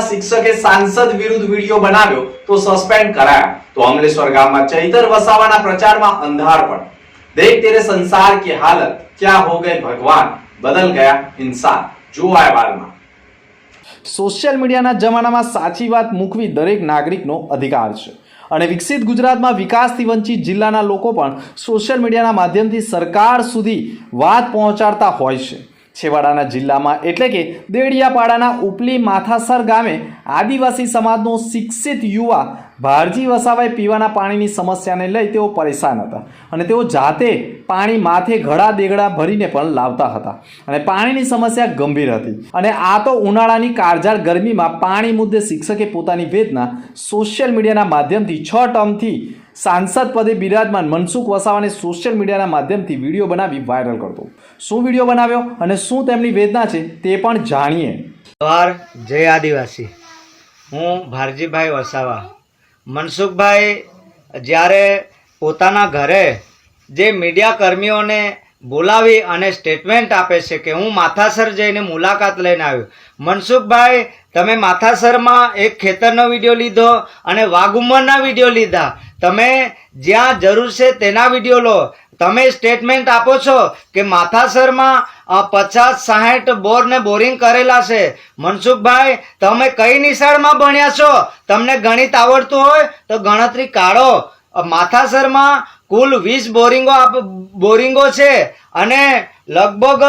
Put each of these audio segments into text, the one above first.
શાળાના શિક્ષકે સાંસદ વિરુદ્ધ વીડિયો બનાવ્યો તો સસ્પેન્ડ કરાયા. તો અમલેશ્વર ગામમાં ચૈતર વસાવાના પ્રચારમાં અંધાર પણ. દેખ તેરે સંસાર કે હાલત. ક્યાં હો ગયે ભગવાન? બદલ ગયા ઇન્સાન. જુઓ આ વાલમાં. સોશિયલ મીડિયાના જમાનામાં સાચી વાત મૂકવી દરેક નાગરિકનો અધિકાર છે. અને વિકસિત ગુજરાતમાં વિકાસથી વંચિત જિલ્લાના લોકો પણ સોશિયલ મીડિયાના માધ્યમથી સરકાર સુધી વાત પહોંચાડતા હોય છે. છેવાડાના જિલ્લામાં એટલે કે દેડિયાપાડાના ઉપલી માથાસર ગામે આદિવાસી સમાજનો શિક્ષિત યુવા ભારજી વસાવાએ પીવાના પાણીની સમસ્યાને લઈ તેઓ પરેશાન હતા અને તેઓ જાતે પાણી માથે ઘડા દેગડા ભરીને પણ લાવતા હતા. અને પાણીની સમસ્યા ગંભીર હતી. અને આ તો ઉનાળાની કાળઝાળ ગરમીમાં પાણી મુદ્દે શિક્ષકે પોતાની વેદના સોશિયલ મીડિયાના માધ્યમથી છ ટર્મથી સાંસદ પદે બિરાજમાન મનસુખ વસાવાને સોશિયલ મીડિયાના માધ્યમથી વીડિયો બનાવી વાયરલ કરતો. શું વીડિયો બનાવ્યો અને શું તેમની વેદના છે તે પણ જાણીએ. જવાહર જય આદિવાસી. હું ભારજીભાઈ વસાવા. મનસુખભાઈ જ્યારે પોતાના ઘરે જે મીડિયા કર્મીઓને બોલાવી અને સ્ટેટમેન્ટ આપે છે કે હું માથાસર જઈને મુલાકાત લઈને આવ્યો. મનસુખભાઈ, તમે માથાસરમાં એક ખેતરનો વીડિયો લીધો અને વાઘુમરના વીડિયો લીધા. તમે જ્યાં જરૂર છે તેના વીડિયો લો. તમે સ્ટેટમેન્ટ આપો છો કે માથાસરમાં પચાસ, સાહીઠ બોરને બોરિંગ કરેલા છે. મનસુખભાઈ, તમે કઈ નિશાળમાં ભણ્યા છો? તમને ગણિત આવડતું હોય તો ગણતરી કાઢો. માથાસરમાં કુલ વીસ બોરિંગો આપ- બોરિંગો છે અને લગભગ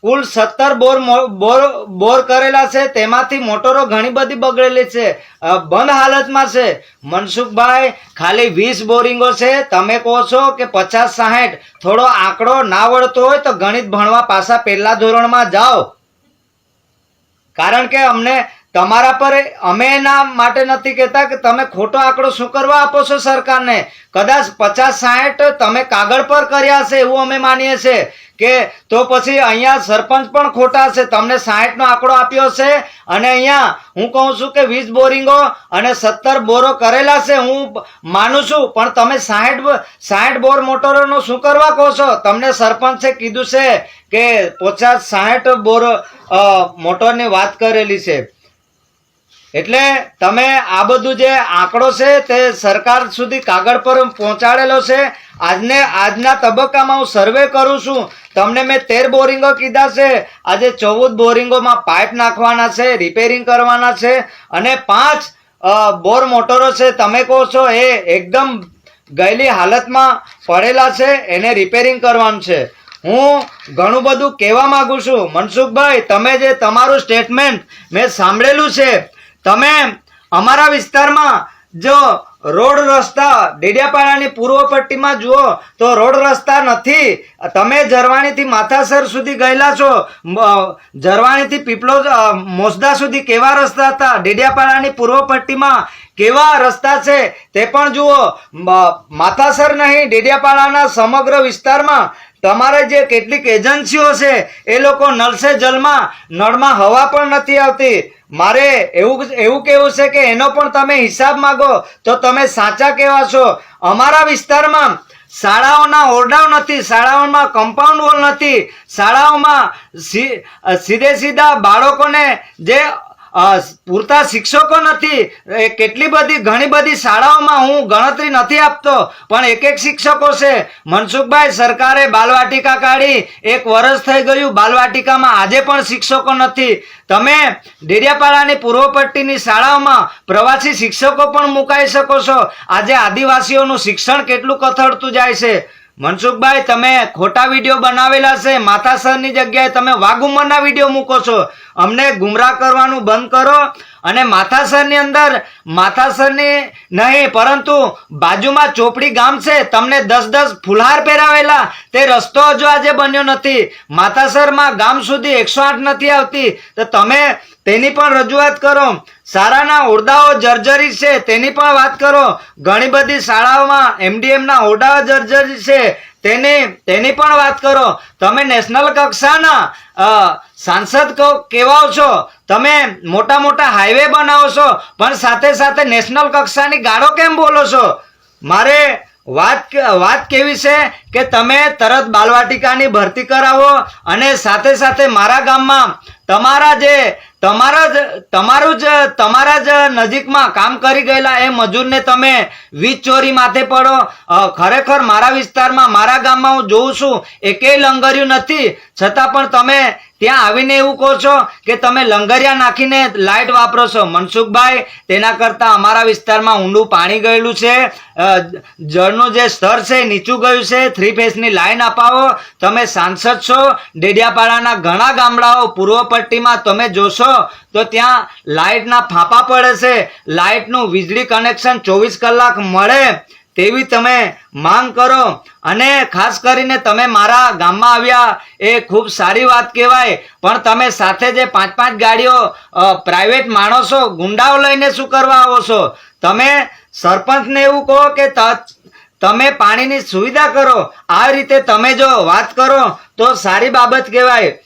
કુલ સત્તર બોર બોર બોર કરેલા છે. તેમાંથી મોટરો ઘણી બધી બગડેલી છે. બંધ હાલતમાં છે. મનસુખભાઈ, ખાલી વીસ બોરિંગો છે. તમે કહો છો કે પચાસ સાહીઠ. થોડો આંકડો ના વળતો હોય તો ગણિત ભણવા પાછા પહેલા ધોરણમાં જાઓ. કારણ કે અમને તમારા પર અમે એના માટે નથી કહેતા કે તમે ખોટો આંકડો શું કરવા આપો છો સરકારને? કદાચ પચાસ સાહીઠ તમે કાગળ પર કર્યા છે એવું અમે માનીએ છીએ કે તો પછી અહીંયા સરપંચ પણ ખોટા છે તમને સાહીઠ નો આંકડો આપ્યો છે અને અહીંયા હું કહું છું કે વીસ બોરિંગો અને સત્તર બોરો કરેલા છે હું માનું છું. પણ તમે સાહીઠ સાહીઠ બોર મોટરોનું શું કરવા કહો છો? તમને સરપંચે કીધું છે કે પચાસ સાહીઠ બોર મોટરની વાત કરેલી છે. એટલે તમે આ બધું જે આંકડો છે તે સરકાર સુધી કાગળ પર પહોંચાડેલો છે. આજને, આજના તબક્કામાં હું સર્વે કરું છું. તમને મેં તેર બોરિંગો કીધા છે. આજે ચૌદ બોરિંગોમાં પાઇપ નાખવાના છે રિપેરિંગ કરવાના છે અને પાંચ બોર મોટરો છે. તમે કહો છો એ એકદમ ગયેલી હાલતમાં પડેલા છે, એને રિપેરિંગ કરવાનું છે. હું ઘણું બધું કહેવા માગું છું. મનસુખભાઈ, તમે જે તમારું સ્ટેટમેન્ટ મેં સાંભળેલું છે તમે અમારા વિસ્તારમાં જો રોડ રસ્તા ડેડિયાપાડાની પૂર્વ પટ્ટીમાં જુઓ, તો રોડ રસ્તા નથી. તમે જરવાણીથી માથાસર સુધી ગયેલા છો. ઝરવાણીથી પીપળો મોસદા સુધી કેવા રસ્તા હતા? ડેડિયાપાડાની પૂર્વ પટ્ટીમાં કેવા રસ્તા છે? તે પણ જુઓ. માથાસર નહીં, ડેડિયાપાડાના સમગ્ર વિસ્તારમાં તમારે જે કેટલીક એજન્સીઓ છે, એ લોકો નળ સે જલમાં, નળમાં હવા પણ નથી આવતી. મારે એવું એવું કહેવું છે કે એનો પણ તમે હિસાબ માંગો, તો તમે સાચા કહેવા છો? અમારા વિસ્તારમાં શાળાઓના ઓરડાઓ નથી, શાળાઓમાં કમ્પાઉન્ડ વોલ નથી. શાળાઓમાં સીધે સીધા બાળકોને જે પૂરતા શિક્ષકો નથી. કેટલી બધી, ઘણી બધી શાળાઓમાં હું ગણતરી નથી આપતો, પણ એક એક શિક્ષકો છે. મનસુખભાઈ, સરકારે બાલવાટિકા કાઢી. એક વર્ષ થઈ ગયું, બાલવાટિકામાં આજે પણ શિક્ષકો નથી. તમે ડેડિયાપાડાની પૂર્વ પટ્ટીની શાળાઓમાં પ્રવાસી શિક્ષકો પણ મુકાઈ શકો છો. આજે આદિવાસીઓનું શિક્ષણ કેટલું કથળતું જાય છે. મનસુખભાઈ, તમે ખોટા વીડિયો બનાવેલા છે. માથાસરની જગ્યાએ તમે વાઘુમરના વીડિયો મૂકો છો. અમને ગુમરાહ કરવાનું બંધ કરો અને માથાસરની અંદર માથાસરની નહીં, પરંતુ બાજુમાં ચોપડી ગામ છે. તમને દસ દસ ફુલહાર પહેરાવેલા. તે રસ્તો હજુ આજે બન્યો નથી. માથાસરમાં ગામ સુધી એકસો આઠ નથી આવતી. તો તમે તેની પણ રજૂઆત કરો. શાળાના ઓરડાઓ જર્જરી છે, તેની પણ વાત કરો. ઘણી બધી શાળાઓમાં એમડીએમના ઓરડાઓ જર્જરી છે, તેની તેની પણ વાત કરો. તમે નેશનલ કક્ષાના સાંસદ કહેવાઓ છો. તમે મોટા મોટા હાઈવે બનાવો છો, પણ સાથે સાથે નેશનલ કક્ષાની ગાળો કેમ બોલો છો? મારે વાત વાત કેવી છે કે તમે તરત બાલવાટિકાની ભરતી કરાવો અને સાથે સાથે મારા ગામમાં તમારા જે, તમારા જ, તમારું જ, તમારા જ નજીકમાં કામ કરી ગયેલા એ મજૂરને તમે વીજ ચોરી માથે પડો. ખરેખર મારા વિસ્તારમાં, મારા ગામમાં હું જોઉં છું એકેય લંગર્યું નથી. છતાં પણ તમે ત્યાં આવીને એવું કહો છો કે તમે લંગરિયા નાખીને લાઇટ વાપરો છો. મનસુખભાઈ, તેના કરતાં અમારા વિસ્તારમાં ઊંડું પાણી ગયેલું છે. જળનું જે સ્તર છે નીચું ગયું છે. થ્રી ફેસની લાઇન અપાવો. તમે સાંસદ છો. ડેડિયાપાડાના ઘણા ગામડાઓ પૂર્વ પટ્ટીમાં તમે જોશો તો ત્યાં લાઇટના ફાંફા પડે છે. લાઇટનું વીજળી કનેક્શન ચોવીસ કલાક મળે તેવી તમે માંગ કરો. અને ખાસ કરીને તમે મારા ગામમાં આવ્યા એ ખૂબ સારી વાત કહેવાય. પણ તમે સાથે જે પાંચ પાંચ ગાડીઓ પ્રાઇવેટ માણસો ગુંડાઓ લઈને શું કરવા આવો છો? તમે સરપંચને એવું કહો કે તમે પાણીની સુવિધા કરો. આ રીતે તમે જો વાત કરો તો સારી બાબત કહેવાય.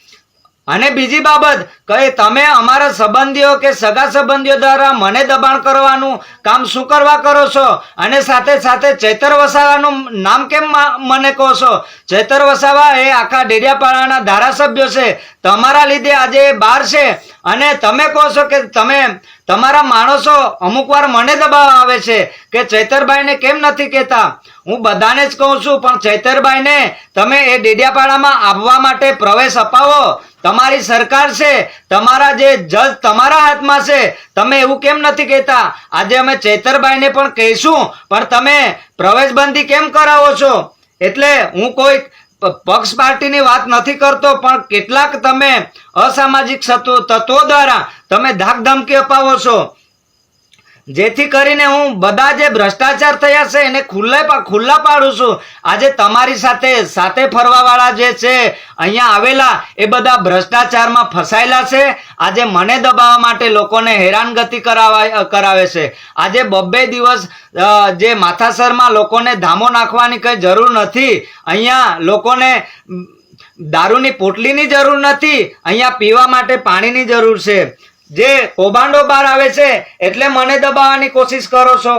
અને બીજી બાબત કે તમે અમારા સંબંધીઓ કે સગા સંબંધીઓ દ્વારા મને દબાણ કરવાનું કામ શું કરવા કરો છો? અને સાથે સાથે ચૈતર વસાવાનું નામ કેમ મને કહો છો? ચૈતર વસાવા એ આખા ડેડિયાપાડાના ધારાસભ્યો છે. તમારા લીધે આજે એ બહાર છે. અને તમે કહો છો કે તમે, તમારા માણસો અમુક વાર મને દબાવવા આવે છે કે ચૈતરભાઈને કેમ નથી કહેતા? હું બધાને જ કહું છું, પણ ચૈતરભાઈને તમે એ ડેડિયાપાડામાં આવવા માટે પ્રવેશ અપાવો. તમારી સરકાર છે, તમારા જે જજ તમારા હાથમાં છે, તમે એવું કેમ નથી કહેતા? આજે અમે ચેતરભાઈને પણ કહીશું, પણ તમે પ્રવેશબંધી કેમ કરાવો છો? એટલે હું કોઈ પક્ષ પાર્ટીની વાત નથી કરતો, પણ કેટલાક તમે અસામાજિક તત્વો દ્વારા તમે ધાક ધમકી અપાવો છો. જેથી કરીને હું બધા જે ભ્રષ્ટાચાર થયા છે એને ખુલ્લે ખુલ્લા પાડું છું. આજે તમારી સાથે સાથે ફરવાવાળા જે છે, અહીંયા આવેલા, એ બધા ભ્રષ્ટાચારમાં ફસાયેલા છે. આજે મને દબાવવા માટે લોકોને હેરાનગતિ કરાવા કરાવે છે. આજે બબ્બે દિવસ જે માથાસરમાં લોકોને ધામો નાખવાની કંઈ જરૂર નથી. અહીંયા લોકોને દારૂની પોટલીની જરૂર નથી. અહીંયા પીવા માટે પાણીની જરૂર છે. જે કૌભાંડો બહાર આવે છે, એટલે મને દબાવવાની કોશિશ કરો છો.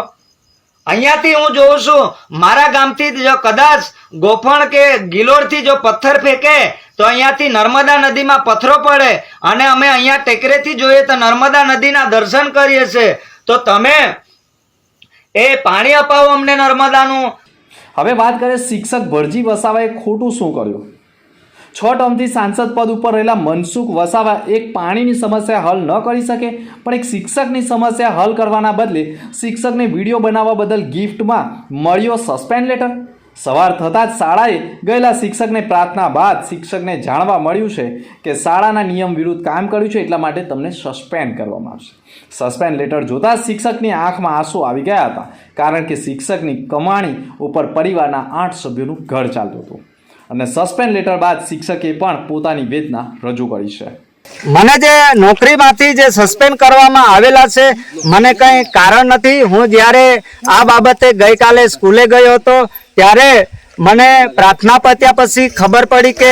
અહીંયાથી હું જોઉં છું, મારા ગામથી જો કદાચ ગોફણ કે ગિલોડથી જો પથ્થર ફેંકે, તો અહીંયાથી નર્મદા નદીમાં પથ્થરો પડે અને અમે અહીંયા ટેકરેથી જોઈએ તો નર્મદા નદીના દર્શન કરીએ છીએ તો તમે એ પાણી અપાવો અમને નર્મદાનું. હવે વાત કરીએ શિક્ષક ભરજી વસાવાએ ખોટું શું કર્યું? છ ટર્મથી સાંસદ પદ ઉપર રહેલા મનસુખ વસાવા એક પાણીની સમસ્યા હલ ન કરી શકે, પણ એક શિક્ષકની સમસ્યા હલ કરવાના બદલે શિક્ષકને વીડિયો બનાવવા બદલ ગિફ્ટમાં મળ્યો સસ્પેન્ડ લેટર. સવાર થતાં જ શાળાએ ગયેલા શિક્ષકને પ્રાર્થના બાદ શિક્ષકને જાણવા મળ્યું છે કે શાળાના નિયમ વિરુદ્ધ કામ કર્યું છે એટલા માટે તમને સસ્પેન્ડ કરવામાં આવશે. સસ્પેન્ડ લેટર જોતાં શિક્ષકની આંખમાં આંસુ આવી ગયા હતા, કારણ કે શિક્ષકની કમાણી ઉપર પરિવારના આઠ સભ્યોનું ઘર ચાલતું હતું. અને સસ્પેન્ડ લેટર બાદ શિક્ષકે પણ પોતાની વેદના રજૂ કરી છે. મને જે નોકરીમાંથી જે સસ્પેન્ડ કરવામાં આવેલા છે, મને કંઈ કારણ નથી. હું જ્યારે આ બાબતે ગઈકાલે સ્કૂલે ગયો હતો, ત્યારે મને પ્રાર્થના પત્યા પછી ખબર પડી કે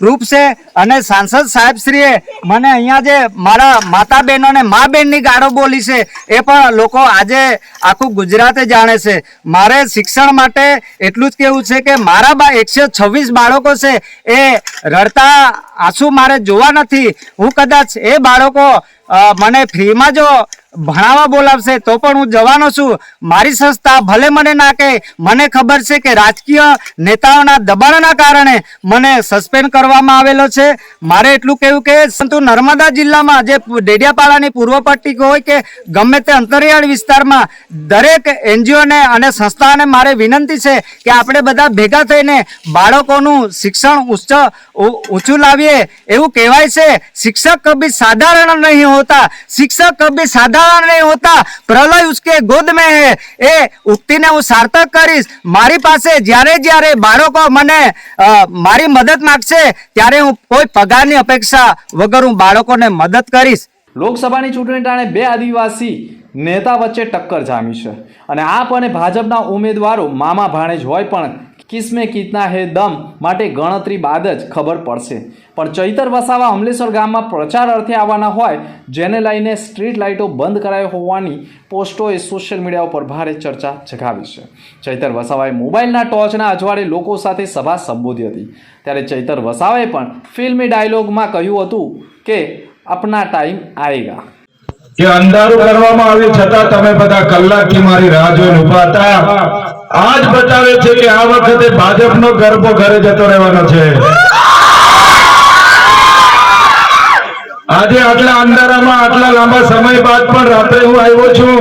પ્રૂફ છે અને સાંસદ સાહેબશ્રીએ મને અહીંયા જે મારા માતા બહેનોને મા બહેનની ગાળો બોલી છે, એ પણ લોકો આજે આખું ગુજરાતે જાણે છે. મારે શિક્ષણ માટે એટલું જ કેવું છે કે મારા બા એકસો છવ્વીસ બાળકો છે, એ રડતા આંસુ મારે જોવા નથી. હું કદાચ એ બાળકો મને ફ્રીમાં જો ભણાવવા બોલાવશે તો પણ હું જવાનો છું. મારી સંસ્થા ભલે મને ના કહે, મને ખબર છે કે રાજકીય નેતાઓના દબાણના કારણે મને સસ્પેન્ડ કરવા કરવામાં આવેલો છે. મારે એટલું કહેવું કે સંતુ નર્મદા જિલ્લામાં જે ડેડિયાપાડાની પૂર્વ પટ્ટી હોય કે ગમે તે અંતરિયાળ વિસ્તારમાં દરેક એનજીઓને અને સંસ્થાને મારે વિનંતી છે કે આપણે બધા ભેગા થઈને બાળકોનું શિક્ષણ ઉચ્ચ ઊંચું લાવીએ. એવું કહેવાય છે, શિક્ષક કભી સાધારણ નહીં હોતા, શિક્ષક કભી સાધારણ નહીં હોતા, પ્રલય ઉસકે ગોદ મેં હે, એ ઉક્તિને હું સાર્થક કરીશ. મારી પાસે જ્યારે જ્યારે બાળકો મને મારી મદદ માંગશે ત્યારે હું કોઈ પગારની અપેક્ષા વગર હું બાળકોને મદદ કરીશ. લોકસભાની ચૂંટણી ટાણે બે આદિવાસી નેતા વચ્ચે ટક્કર જામી છે. અને આપ અને ભાજપના ઉમેદવારો મામા ભાણેજ હોય પણ કિસ્મે કિતના હે દમ માટે ગણતરી બાદ જ ખબર પડશે. પણ ચૈતર વસાવા અમલેશ્વર ગામમાં પ્રચાર અર્થે આવવાના હોય, જેને લઈને સ્ટ્રીટ લાઇટો બંધ કરાઈ હોવાની પોસ્ટોએ સોશિયલ મીડિયા ઉપર ભારે ચર્ચા જગાવી છે. ચૈતર વસાવાએ મોબાઈલના ટોચના અજવાળે લોકો સાથે સભા સંબોધી હતી. ત્યારે ચૈતર વસાવાએ પણ ફિલ્મી ડાયલોગમાં કહ્યું હતું કે અપના ટાઈમ આએગા કે અંધારું કરવામાં આવ્યું છતાં તમે બધા કલાકથી મારી રાહ જોઈને ઊભા હતા. આજ બતાવે છે કે આ વખતે ભાજપનો ગરબો ઘરે જતો રહેવાનો છે. આજે આટલા અંધારામાં, આટલા લાંબા સમય બાદ પણ રાત્રે હું આવ્યો છું.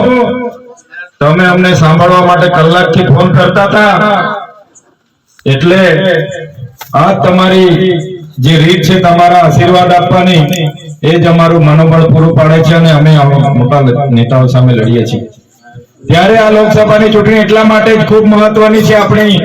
તમે અમને સાંભળવા માટે કલાકથી ફોન કરતા હતા. એટલે આ તમારી જે રીત છે, તમારા આશીર્વાદ આપવાની એ જ અમારું મનોબળ પૂરું પાડે છે અને અમે મોટા નેતાઓ સામે લડીએ છીએ. ત્યારે આ લોકસભાની ચૂંટણી એટલા માટે જ ખૂબ મહત્વની છે આપણી